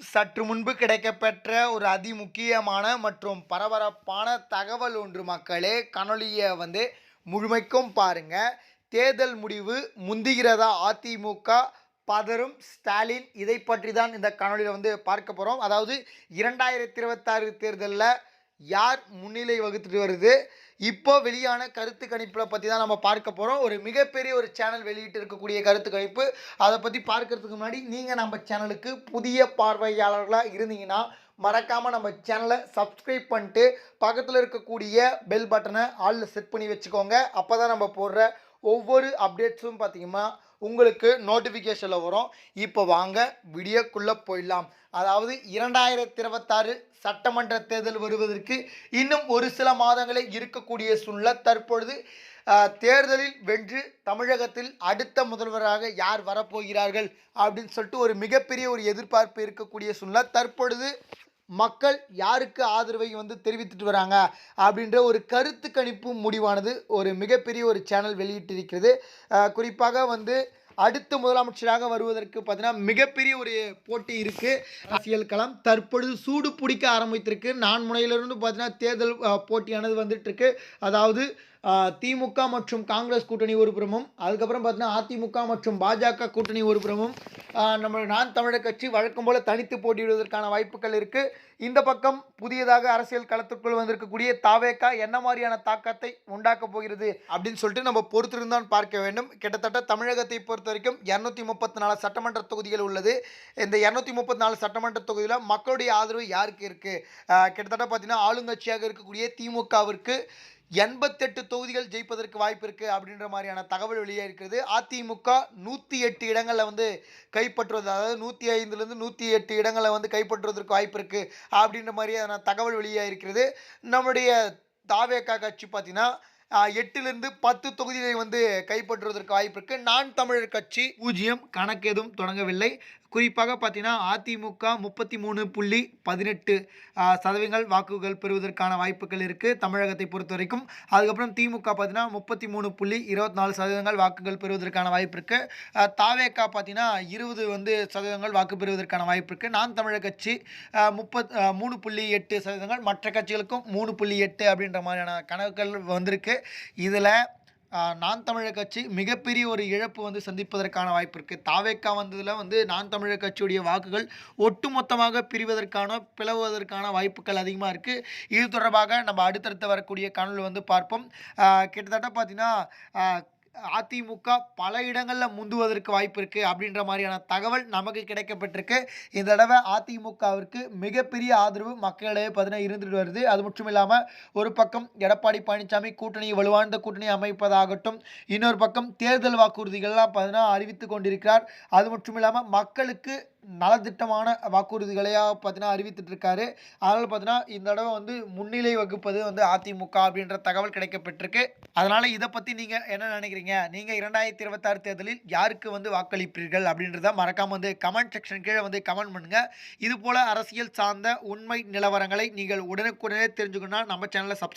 சற்று முன்பு கிடைக்கப்பெற்ற ஒரு அதிமுக்கியமான மற்றும் பரபரப்பான தகவல் ஒன்று மக்களே கணொலியை வந்து முழுமைக்கும் பாருங்க. தேர்தல் முடிவு முந்துகிறதா? அதிமுக பதறும் ஸ்டாலின் இதை பற்றி தான் இந்த கணொலியில் வந்து பார்க்க போகிறோம் அதாவது இரண்டாயிரத்தி இருபத்தாறு தேர்தலில் யார் முன்னிலை வகுத்துட்டு வருது? இப்போ வெளியான கருத்து கணிப்பில் பற்றி தான் நம்ம பார்க்க போகிறோம் ஒரு மிகப்பெரிய ஒரு சேனல் வெளியிட்டு இருக்கக்கூடிய கருத்து கணிப்பு. அதை பற்றி பார்க்கறதுக்கு முன்னாடி நீங்கள் நம்ம சேனலுக்கு புதிய பார்வையாளர்களாக இருந்தீங்கன்னா மறக்காமல் நம்ம சேனலை சப்ஸ்கிரைப் பண்ணிட்டு பக்கத்தில் இருக்கக்கூடிய பெல் பட்டனை ஆளில் செட் பண்ணி வச்சுக்கோங்க. அப்போ தான் நம்ம போடுற ஒவ்வொரு அப்டேட்ஸும் பார்த்தீங்கன்னா உங்களுக்கு நோட்டிஃபிகேஷனில் வரும். இப்போ வாங்க வீடியோக்குள்ளே போயிடலாம். அதாவது இரண்டாயிரத்தி இருபத்தாறு சட்டமன்ற தேர்தல் வருவதற்கு இன்னும் ஒரு சில மாதங்களே இருக்கக்கூடிய சூழ்நிலை. தற்பொழுது தேர்தலில் வென்று தமிழகத்தில் அடுத்த முதல்வராக யார் வரப்போகிறார்கள் அப்படின்னு சொல்லிட்டு ஒரு மிகப்பெரிய ஒரு எதிர்பார்ப்பு இருக்கக்கூடிய சூழ்நிலை. தற்பொழுது மக்கள் யாருக்கு ஆதரவை வந்து தெரிவித்துட்டு வராங்க அப்படின்ற ஒரு கருத்து கணிப்பு முடிவானது ஒரு மிகப்பெரிய ஒரு சேனல் வெளியிட்டிருக்கிறது. குறிப்பாக வந்து அடுத்த முதலமைச்சராக வருவதற்கு பார்த்தீங்கன்னா மிகப்பெரிய ஒரு போட்டி இருக்குது அரசியல் களம் தற்பொழுது சூடு பிடிக்க ஆரம்பித்திருக்கு. நான் முனையிலிருந்து பார்த்தீங்கன்னா தேர்தல் போட்டியானது வந்துட்டுருக்கு. அதாவது திமுக மற்றும் காங்கிரஸ் கூட்டணி ஒரு புறமும் அதுக்கப்புறம் பார்த்தீங்கன்னா அதிமுக மற்றும் பாஜக கூட்டணி ஒரு புறமும் நம்ம நான் தமிழர் கட்சி வழக்கம் போல தனித்து போட்டியிடுவதற்கான வாய்ப்புகள் இருக்குது இந்த பக்கம் புதியதாக அரசியல் களத்திற்குள் வந்திருக்கக்கூடிய தாவேக்கா என்ன மாதிரியான தாக்கத்தை உண்டாக்க போகிறது அப்படின்னு சொல்லிட்டு நம்ம பொறுத்திருந்தான் பார்க்க வேண்டும். கிட்டத்தட்ட தமிழகத்தை பொறுத்த வரைக்கும் இரநூத்தி முப்பத்தி நாலு சட்டமன்ற தொகுதிகள் உள்ளது. இந்த இரநூத்தி முப்பத்தி நாலு சட்டமன்ற தொகுதியில் மக்களுடைய ஆதரவு யாருக்கு இருக்குது கிட்டத்தட்ட பார்த்தீங்கன்னா ஆளுங்கட்சியாக இருக்கக்கூடிய திமுகவிற்கு எண்பத்தெட்டு தொகுதிகள் ஜெயிப்பதற்கு வாய்ப்பு இருக்குது அப்படின்ற மாதிரியான தகவல் வெளியே இருக்கிறது. அதிமுக நூற்றி எட்டு இடங்களில் வந்து கைப்பற்றுவது அதாவது நூற்றி ஐந்துலேருந்து நூற்றி எட்டு இடங்களை வந்து கைப்பற்றுவதற்கு வாய்ப்பு இருக்குது அப்படின்ற மாதிரியான தகவல் வெளியே இருக்கிறது. நம்முடைய தாவேக்கா கட்சி பார்த்தீங்கன்னா எட்டுலேருந்து பத்து தொகுதிகளை வந்து கைப்பற்றுவதற்கு வாய்ப்பு இருக்குது நான் தமிழர் கட்சி பூஜ்ஜியம் கணக்கு எதுவும் தொடங்கவில்லை. குறிப்பாக பார்த்தீங்கன்னா அதிமுக முப்பத்தி மூணு புள்ளி பதினெட்டு சதவீதங்கள் வாக்குகள் பெறுவதற்கான வாய்ப்புகள் இருக்குது தமிழகத்தை பொறுத்த வரைக்கும். அதுக்கப்புறம் திமுக பார்த்தீங்கன்னா முப்பத்தி மூணு புள்ளி இருபத்தி நாலு சதவீதங்கள் வாக்குகள் பெறுவதற்கான வாய்ப்பு இருக்குது தாவேக்கா பார்த்தீங்கன்னா இருபது வந்து சதவீதங்கள் வாக்கு பெறுவதற்கான வாய்ப்பு இருக்குது நான் தமிழர் கட்சி முப்பத் மூணு புள்ளி எட்டு சதவீதங்கள் மற்ற கட்சிகளுக்கும் மூணு புள்ளி எட்டு அப்படின்ற மாதிரியான கணக்குகள் வந்திருக்கு. இதில் நான் தமிழர் கட்சி மிகப்பெரிய ஒரு இழப்பு வந்து சந்திப்பதற்கான வாய்ப்பு இருக்குது தாவேக்கா வந்ததில் வந்து நான் தமிழர் கட்சியுடைய வாக்குகள் ஒட்டுமொத்தமாக பிரிவதற்கான பிளவுவதற்கான வாய்ப்புகள் அதிகமாக இருக்குது இது தொடர்பாக நம்ம அடுத்தடுத்து வரக்கூடிய காணொலி வந்து பார்ப்போம். கிட்டத்தட்ட பார்த்தீங்கன்னா அதிமுக பல இடங்களில் முந்துவதற்கு வாய்ப்பு இருக்குது அப்படின்ற மாதிரியான தகவல் நமக்கு கிடைக்கப்பட்டிருக்கு. இந்த தடவை அதிமுகவிற்கு மிகப்பெரிய ஆதரவு மக்களிடையே பார்த்தீங்கன்னா இருந்துட்டு வருது. அது மட்டும் இல்லாமல் ஒரு பக்கம் எடப்பாடி பழனிசாமி கூட்டணி வலுவாழ்ந்த கூட்டணி அமைப்பதாகட்டும் இன்னொரு பக்கம் தேர்தல் வாக்குறுதிகள்லாம் பார்த்தீங்கன்னா அறிவித்து கொண்டிருக்கிறார். அது மட்டும் இல்லாமல் மக்களுக்கு நலத்திட்டமான வாக்குறுதிகளையாக பார்த்தீங்கன்னா அறிவித்துட்ருக்காரு அதனால் பார்த்தீங்கன்னா இந்த தடவை வந்து முன்னிலை வகுப்பது வந்து அதிமுக அப்படின்ற தகவல் கிடைக்கப்பட்டிருக்கு அதனால் இதை பற்றி நீங்கள் என்ன நினைக்கிறீங்க? நீங்கள் இரண்டாயிரத்தி இருபத்தாறு தேர்தலில் யாருக்கு வந்து வாக்களிப்பீர்கள் அப்படின்றத மறக்காமல் வந்து கமெண்ட் செக்ஷன் கீழே வந்து கமெண்ட் பண்ணுங்கள் இது போல் அரசியல் சார்ந்த உண்மை நிலவரங்களை நீங்கள் உடனுக்குடனே தெரிஞ்சுக்கணும்னா நம்ம சேனலை சப்ஸ்கிரைப்